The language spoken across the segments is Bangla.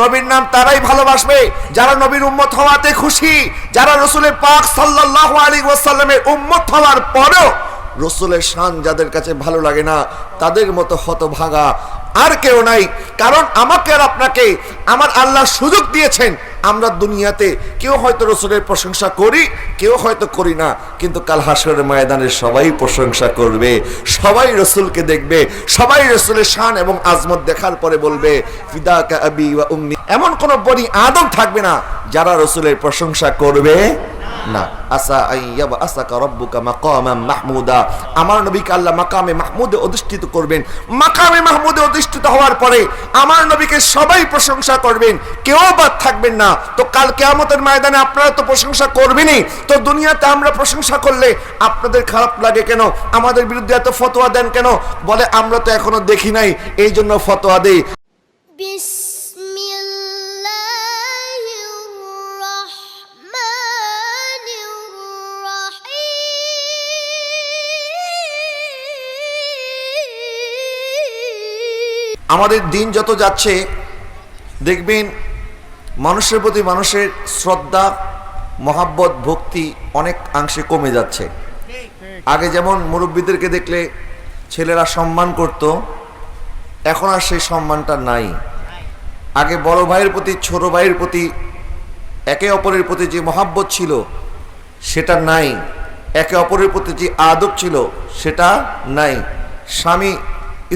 নবীর নাম তারাই ভালোবাসবে। যারা নবীর উম্মত হওয়াতে খুশি, যারা রসুলের পাক সাল্লাহ আলী ওয়াসাল্লামের উম্মত হওয়ার পরেও রসুলের শান যাদের কাছে ভালো লাগে না, তাদের মতো হতভাগা আর কেউ নাই। কারণ আমাকে আর আপনাকে, আমার আল্লাহ সুযোগ দিয়েছেন। আমরা দুনিয়াতে কেউ হয়তো রসুলের প্রশংসা করি, কেউ হয়তো করি না। কিন্তু কাল হাসরের ময়দানে সবাই প্রশংসা করবে, সবাই রসুলকে দেখবে, সবাই রসুলের শান এবং আজমত দেখার পরে বলবে ফিদা আবি এমন কোন বনি আদম থাকবে না যারা রসুলের প্রশংসা করবে। না। আসা আইয়াব আসাকা রব্বুকা মাকামাম মাহমুদা। আমার নবীকে আল্লাহ মাকামে মাহমুদে অধিষ্ঠিত করবেন। মাকামে মাহমুদে অধিষ্ঠিত হওয়ার পরে আমার নবীকে সবাই প্রশংসা করবেন। কেউ বাদ থাকবেন না। তো কাল কেয়ামতের ময়দানে আপনারা তো প্রশংসা করবেনই। তো দুনিয়াতে আমরা প্রশংসা করলে আপনাদের খারাপ লাগে কেন? আমাদের বিরুদ্ধে এত ফতোয়া দেন কেন? বলে আমরা তো এখনও দেখি নাই। এই জন্য ফতোয়া দেই। আমাদের দিন যত যাচ্ছে, দেখবেন মানুষের প্রতি মানুষের শ্রদ্ধা, মহাব্বত, ভক্তি অনেক অংশে কমে যাচ্ছে। আগে যেমন মুরব্বীদেরকে দেখলে ছেলেরা সম্মান করত, এখন আর সেই সম্মানটা নাই। আগে বড় ভাইয়ের প্রতি, ছোট ভাইয়ের প্রতি, একে অপরের প্রতি যে মহাব্বত ছিল, সেটা নাই। একে অপরের প্রতি যে আদব ছিল, সেটা নাই। স্বামী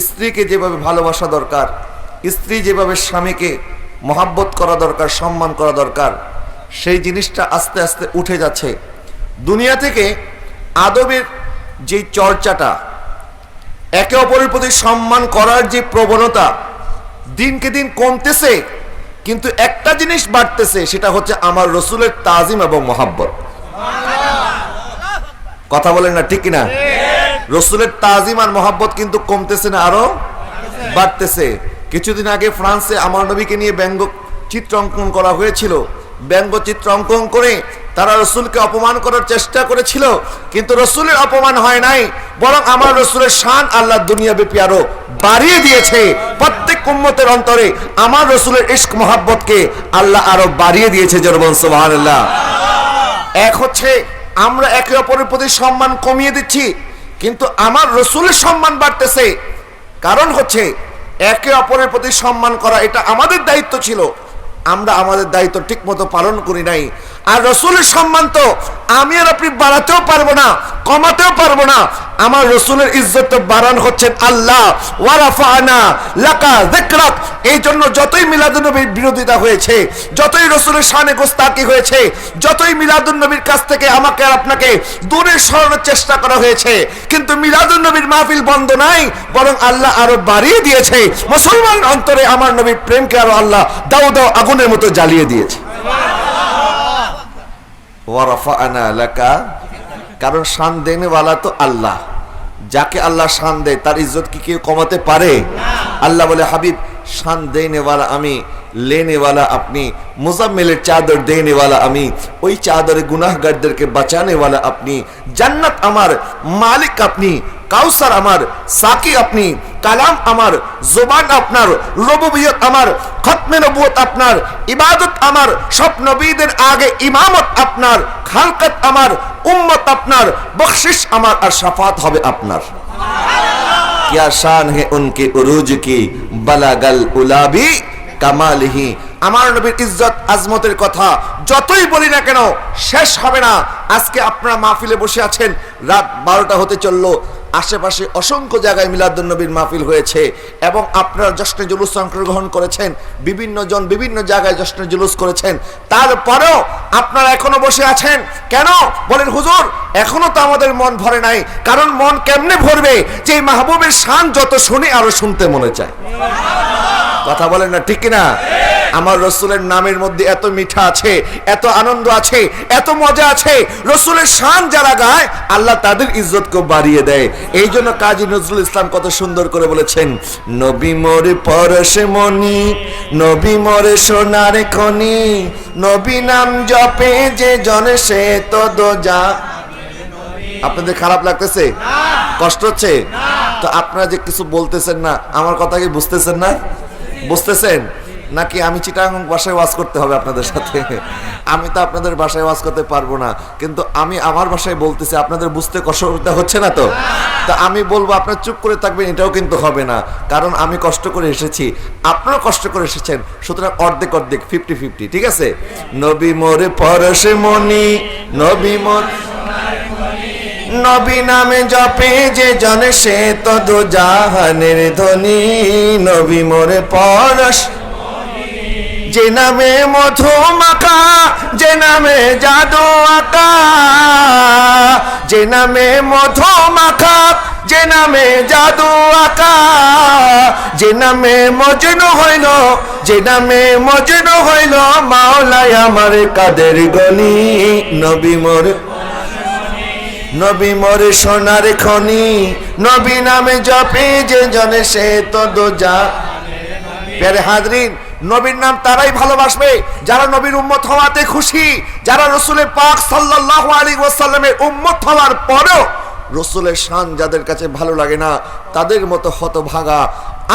স্ত্রীকে যেভাবে ভালোবাসা দরকার, স্ত্রী যেভাবে স্বামীকে মহাব্বত করা দরকার, সম্মান করা দরকার, সেই জিনিসটা আস্তে আস্তে উঠে যাচ্ছে। দুনিয়া থেকে আদবের যে চর্চাটা, একে অপরের প্রতি সম্মান করার যে প্রবণতা দিনকে দিন কমতেছে, কিন্তু একটা জিনিস বাড়তেছে, সেটা হচ্ছে আমার রসুলের তাজিম এবং মহাব্বত। কথা বলেন না, ঠিক না রসুলের তাজিম আর মহাব্বত কিন্তু কমতেছে না, আরও বাড়তেছে। কিছুদিন আগে ফ্রান্সে আমার নবীকে নিয়ে ব্যঙ্গ চিত্র অঙ্কন করা হয়েছিল। ব্যঙ্গ চিত্র অঙ্কন করে তারা রসুলকে অপমান করার চেষ্টা করেছিল, কিন্তু রসুলের অপমান হয় নাই, বরং আমার রসুলের শান আল্লাহ দুনিয়া ব্যাপী আরও বাড়িয়ে দিয়েছে। প্রত্যেক উম্মতের অন্তরে আমার রসুলের ইস্ক মোহাব্বতকে আল্লাহ আরও বাড়িয়ে দিয়েছে জরবন সুবহানাল্লাহ। এক হচ্ছে, আমরা একে অপরের প্রতি সম্মান কমিয়ে দিচ্ছি কিন্তু আমার রসুলের সম্মান বাড়তেছে। কারণ হচ্ছে, একে অপরের প্রতি সম্মান করা এটা আমাদের দায়িত্ব ছিল। আমরা আমাদের দায়িত্ব ঠিক মতো পালন করি নাই। আর রসুলের সম্মান তো আমি আর আপনি বাড়াতেও পারব না, কমাতেও পারব না। আমার রসুলের ইজ্জত বাড়ান হচ্ছেন আল্লাহ। ওয়ারাফানা লাকা যিকরাক। এই জন্য যতই মিলাদুন্নবীর বিরোধিতা হয়েছে, যতই রসুলের শানে গোস্তাকি হয়েছে, যতই মিলাদুন্নবীর কাছ থেকে আমাকে আর আপনাকে দূরে সরানোর চেষ্টা করা হয়েছে, কিন্তু মিলাদুন্নবীর মাহফিল বন্ধ নাই, বরং আল্লাহ আরও বাড়িয়ে দিয়েছে। মুসলমান অন্তরে আমার নবীর প্রেমকে আরও আল্লাহ দাও দাও আগুনের মতো জ্বালিয়ে দিয়েছে। ওয়ারাফানা এলাকা কারণ শান দেনেওয়ালা তো আল্লাহ। যাকে আল্লাহ শান দেয়, তার ইজ্জত কি কেউ কমাতে পারে? আল্লাহ বলে, হাবিব, শান দেনেওয়ালা আমি লেনেওয়ালা আপনি, মোজাম্মেলের চাদর দেনেওয়ালা আমি, ওই চাদরে গুনাহগারদেরকে বাঁচানেওয়ালা আপনি, জান্নাত আমার মালিক আপনি কাউসার আমার সাকি আপনি কালাম আমার জোবান আপনার রবুবিয়ত আমার খতমে নবুয়ত আপনার ইবাদত আমার সব নবীদের আগে ইমামত আপনার খালকত আমার উম্মত আপনার বখশিস আমার আর শাফাত হবে আপনার क्या शान है उनके उरूज की बलागल उलाबी কামালিহি আমার নবীর ইজ্জত আজমতের কথা যতই বলি না কেন শেষ হবে না আজকে আপনারা মাহফিলে বসে আছেন রাত বারোটা হতে চললো আশেপাশে অসংখ্য জায়গায় মিলাদুন নবীর মাহফিল হয়েছে এবং আপনারা জশ্নে জুলুস অংশগ্রহণ করেছেন, বিভিন্ন জন বিভিন্ন জায়গায় জশ্নে জুলুস করেছেন। তারপরেও আপনারা এখনও বসে আছেন। কেন? বলেন, হুজুর, এখনও তো আমাদের মন ভরে নাই। কারণ মন কেমনে ভরবে? যে মাহবুবের শান যত শুনি আরও শুনতে মনে চায়। কথা বলেন না, ঠিক না আমার রসুলের নামের মধ্যে এত মিঠা আছে, এত আনন্দ আছে, এত মজা আছে, রসুলের শান যারা গায়, আল্লাহ তাদের ইজ্জত ইজ্জতকে বাড়িয়ে দেয়। এই জন্য কাজী নজরুল ইসলাম কত সুন্দর করে বলেছেন, নবী মোরে পরশে মনি নবী মোরে সোনার খনি, নবী নাম জপে যে জনে সে তো যা আপনাদের খারাপ লাগতেছে? কষ্ট হচ্ছে? তো আপনারা যে কিছু বলতেছেন না, আমার কথা কি বুঝতেছেন না? বুঝতেছেন? নাকি আমি চিটাং বাসায় ওয়াজ করতে হবে আপনাদের সাথে? আমি তো আপনাদের বাসায় ওয়াজ করতে পারব না। কিন্তু আমি আমার বাসায় বলতেছি, আপনাদের বুঝতে কষ্ট হচ্ছে না তো? তা আমি বলব, আপনার চুপ করে থাকবেন, এটাও কিন্তু হবে না। কারণ আমি কষ্ট করে এসেছি আপনারা কষ্ট করে এসেছেন, সুতরাং অর্ধেক অর্ধেক ফিফটি ফিফটি ঠিক আছে? নবী মোরে পরশে মনি নবী মোর নবী নামে জপে যে জনে সে তদ জাহানের ধ্বনি। নবী মোরে পরশ যে নামে মধু মাখা যে নামে জাদু আঁকা যে নামে মধু মাখা যে নামে জাদু আঁকা যে নামে মজনু হইল, যে নামে মজনু হইল মাওলাই আমার কাদের গনি, নবী মোরে নবী মোরে সোনার খনি, নবী নামে জপে যে জনে সে তদ যা প্যারে হাজরিন নবীর নাম তারাই ভালোবাসবে। যারা নবীর উম্মত হওয়াতে খুশি, যারা রসুলের পাক সাল্লাহ আলী ওয়াসাল্লামের উম্মত হওয়ার পরেও রসুলের শান যাদের কাছে ভালো লাগে না, তাদের মতো হতভাগা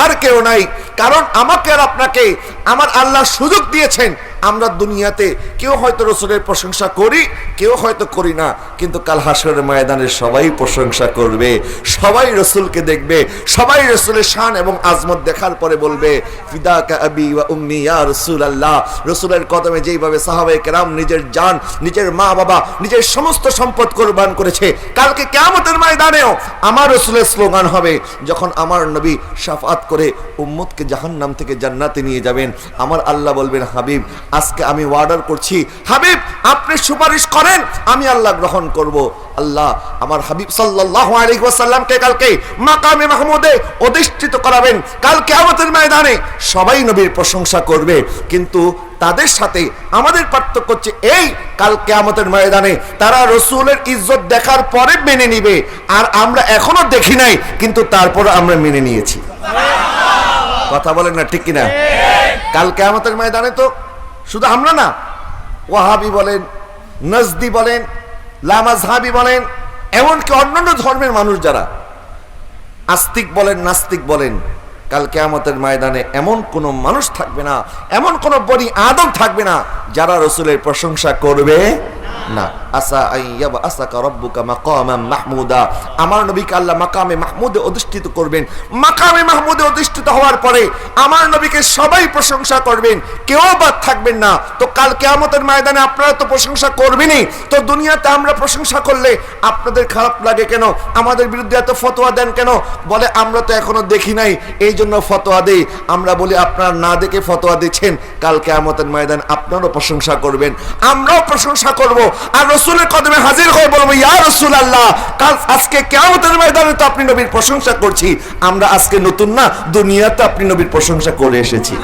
আর কেউ নাই। কারণ আমাকে আর আপনাকে, আমার আল্লাহ সুযোগ দিয়েছেন আমরা দুনিয়াতে কেউ হয়তো রসুলের প্রশংসা করি, কেউ হয়তো করি না, কিন্তু কাল হাসরের ময়দানে সবাই প্রশংসা করবে, সবাই রসুলকে দেখবে, সবাই রসুলের শান এবং আজমত দেখার পরে বলবে, ফিদাকা আবি ওয়া উম্মি ইয়া রসুল আল্লাহ রসুলের কদমে যেইভাবে সাহাবায়ে কেরাম নিজের জান, নিজের মা বাবা, নিজের সমস্ত সম্পদ কোরবান করেছে, কালকে কেয়ামতের ময়দানেও আমার রসুলের স্লোগান হবে, যখন আমার নবী শাফাত করে উম্মতকে জাহান্নাম থেকে জান্নাতে নিয়ে যাবেন, আমার আল্লাহ বলবেন, হাবিব আজকে আমি অর্ডার করছি। হাবিব আপনি সুপারিশ করেন আমি আল্লাহ গ্রহণ করব। আল্লাহ আমার হাবিব সাল্লাল্লাহু আলাইহি ওয়াসাল্লামকে কালকে মাকামে মাহমুদে অধিষ্ঠিত করাবেন। কালকে আমাদের ময়দানে সবাই নবীর প্রশংসা করবে। কিন্তু তাদের সাথে আমাদের পার্থক্য হচ্ছে এই কালকে আমাদের ময়দানে তারা রসুলের ইজ্জত দেখার পরে মেনে নিবে। আর আমরা এখনও দেখি নাই কিন্তু তারপর আমরা মেনে নিয়েছি। কথা বলেন না ঠিক কিনা? কালকে আমাদের ময়দানে তো শুধু আমরা না, ওয়াহাবি বলেন, নজদি বলেন, লামাজহাবি বলেন, এমনকি অন্যান্য ধর্মের মানুষ যারা, আস্তিক বলেন, নাস্তিক বলেন কালকে কেয়ামতের ময়দানে এমন কোন মানুষ থাকবে না, এমন কোন বনি আদম থাকবে না, যারা রসুলের প্রশংসা করবে না। আসা আইয়াবা আসাকা রব্বুকা মাকামাম মাহমুদা। আমার নবীকে আল্লাহ মাকামে মাহমুদে অধিষ্ঠিত করবেন। মাকামে মাহমুদে অধিষ্ঠিত হওয়ার পরে আমার নবীকে সবাই প্রশংসা করবেন। কেউ বাদ থাকবেন না। তো কাল কেয়ামতের ময়দানে আপনারা তো প্রশংসা করবেনই। তো দুনিয়াতে আমরা প্রশংসা করলে আপনাদের খারাপ লাগে কেন? আমাদের বিরুদ্ধে এত ফতোয়া দেন কেন? বলে আমরা তো এখনও দেখি নাই। এই জন্য ফতোয়া দেই। আমরা বলি, আপনারা না দেখে ফতোয়া দিচ্ছেন। কাল কেয়ামতের ময়দান আপনারও প্রশংসা করবেন। আমরাও প্রশংসা করব। আর রসুলের কদমে হাজির হয়ে বলব, ইয়া রসুল আল্লাহ কাল আজকে কেমন ময়দানে তো আপনি নবীর প্রশংসা করছি। আমরা আজকে নতুন না, দুনিয়াতে আপনি নবীর প্রশংসা করে এসেছি।